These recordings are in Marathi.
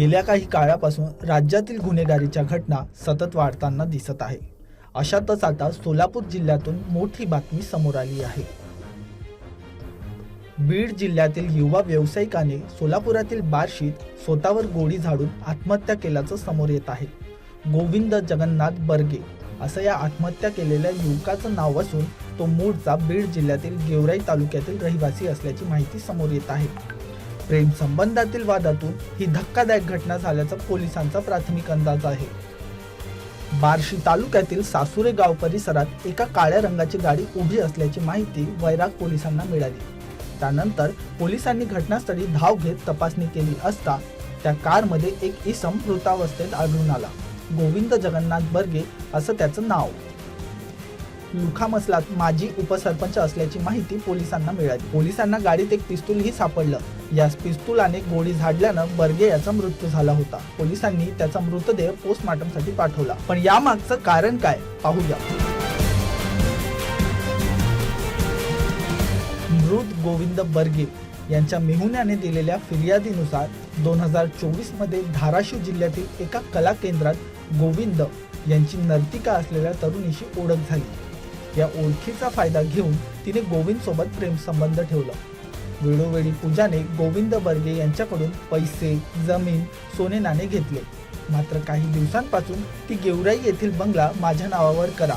गेल्या काही काळापासून राज्यातील गुन्हेगारीच्या घटना सतत वाढताना दिसत आहे. अशातच आता सोलापूर जिल्ह्यातून मोठी बातमी समोर आली आहे. बीड जिल्ह्यातील युवा व्यावसायिकाने सोलापुरातील बार्शीत स्वतःवर गोळी झाडून आत्महत्या केल्याचं समोर येत आहे. गोविंद जगन्नाथ बर्गे असं या आत्महत्या केलेल्या युवकाचं नाव असून तो मूळचा बीड जिल्ह्यातील गेवराई तालुक्यातील रहिवासी असल्याची माहिती समोर येत आहे. प्रेम संबंधातील वादातून ही धक्कादायक घटना झाल्याचा पोलिसांचा प्राथमिक अंदाज आहे. बार्शी तालुक्यातील सासुरे गाव परिसरात एका काळ्या रंगाची गाडी उभी असल्याची माहिती वैराग पोलिसांना मिळाली. त्यानंतर पोलिसांनी घटनास्थळी धाव घेत तपासणी केली असता त्या कारमध्ये एक इसम मृतावस्थेत आढळून आला. गोविंद जगन्नाथ बर्गे असं त्याचं नाव. लुखामसलात माजी उपसरपंच असल्याची माहिती पोलिसांना मिळाली. पोलिसांना गाडीत एक पिस्तूलही सापडलं. या पिस्तुलाने गोळी झाडल्यानं बर्गे याचा मृत्यू झाला होता. पोलिसांनी त्याचा मृतदेह पोस्टमॉर्टमसाठी पाठवला. पण यामागचं कारण काय? पाहूया मृत गोविंद बर्गे यांच्या मेहुण्याने दिलेल्या फिर्यादीनुसार दोन हजार चोवीसमध्ये धाराशिव जिल्ह्यातील एका कला केंद्रात गोविंद यांची नर्तिका असलेल्या तरुणीशी ओळख झाली. या ओळखीचा फायदा घेऊन तिने गोविंद सोबत प्रेमसंबंध ठेवला. वेळोवेळी पूजाने गोविंद बर्गे यांच्याकडून पैसे जमीन सोने नाणे घेतले. मात्र काही दिवसांपासून ती गेवराई येथील बंगला माझ्या नावावर करा.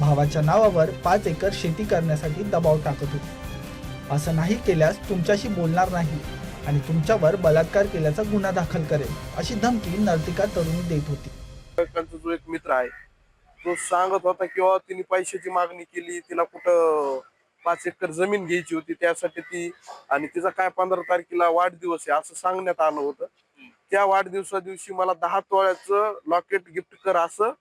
भावाच्या नावावर पाच एकर शेती करण्यासाठी दबाव टाकत होती. असं नाही केल्यास तुमच्याशी बोलणार नाही आणि तुमच्यावर बलात्कार केल्याचा गुन्हा दाखल करेल अशी धमकी नर्तिका तरुणी देत होती. जो एक मित्र आहे तो सांगत होता किंवा तिने पैशाची मागणी केली तिला कुठं पाच एकर जमीन घ्यायची होती त्यासाठी ती आणि तिचा काय पंधरा तारखेला वाढदिवस आहे असं सांगण्यात आलं होतं. त्या वाढदिवसा दिवशी मला दहा तोळ्याचं लॉकेट गिफ्ट कर असं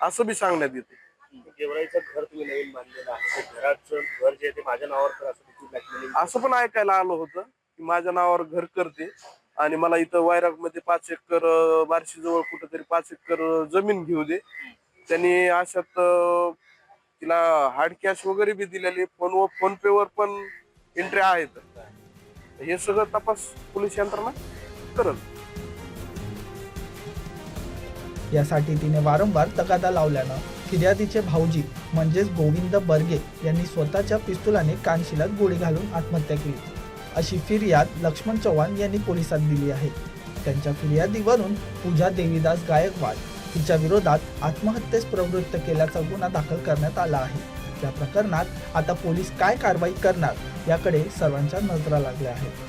असं बी सांगण्यात येते. घर तुम्ही नवीन बांधलेलं आहे ते घराचं घर जे आहे ते माझ्या नावावर कर असं असं पण ऐकायला आलं होतं की माझ्या नावावर घर करते आणि मला इथं वैरागमध्ये पाच एकर बार्शी जवळ कुठेतरी पाच एकर जमीन घेऊ दे. त्यांनी अशात तिला हार्ड कॅश वगैरे बी दिलेली फोन व फोन पे वर पण एंट्री आहेत. हे सगळं तपास पोलीस यंत्रणा करत यासाठी तिने वारंवार तगादा लावल्यानं फिर्यादीचे भाऊजी म्हणजेच गोविंद बर्गे यांनी स्वतःच्या पिस्तुलाने कानशिलात गोळी घालून आत्महत्या केली. अशी फिर्याद लक्ष्मण चव्हाण यांनी पोलिसात दिली आहे. त्यांच्या फिर्यादीवरून पूजा देवीदास गायकवाड हिच्या विरोधात आत्महत्येस प्रवृत्त केल्याचा गुन्हा दाखल करण्यात आला आहे. या प्रकरणात आता पोलीस काय कारवाई करणार याकडे सर्वांच्या नजरा लागल्या आहेत.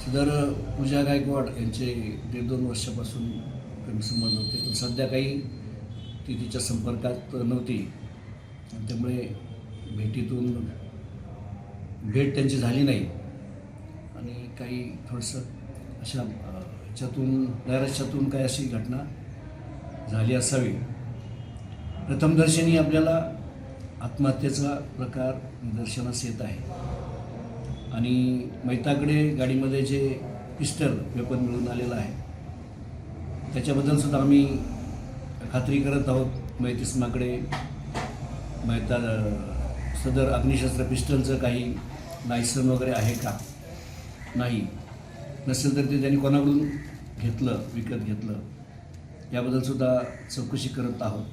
सदर पूजा गायकवाड यांचे दीड दोन वर्षापासून प्रेमसंबंध होते. पण सध्या काही ती तिच्या संपर्कात नव्हती. त्यामुळे भेटीतून भेट त्यांची झाली नाही. आणि काही थोडंसं अशा ह्याच्यातून नैराश्यातून काही अशी घटना झाली असावी. प्रथमदर्शनी आपल्याला आत्महत्येचा प्रकार निदर्शनास येत आहे. आणि मैताकडे गाडीमध्ये जे पिस्टल वेपन मिळून आलेलं आहे त्याच्याबद्दल सुद्धा आम्ही खात्री करत आहोत. मैतिस्माकडे मैता सदर अग्निशस्त्र पिस्टलचं काही लायसन वगैरे आहे का? नाही. नसेल तर ते त्यांनी कोणाकडून घेतलं विकत घेतलं याबद्दलसुद्धा चौकशी करत आहोत.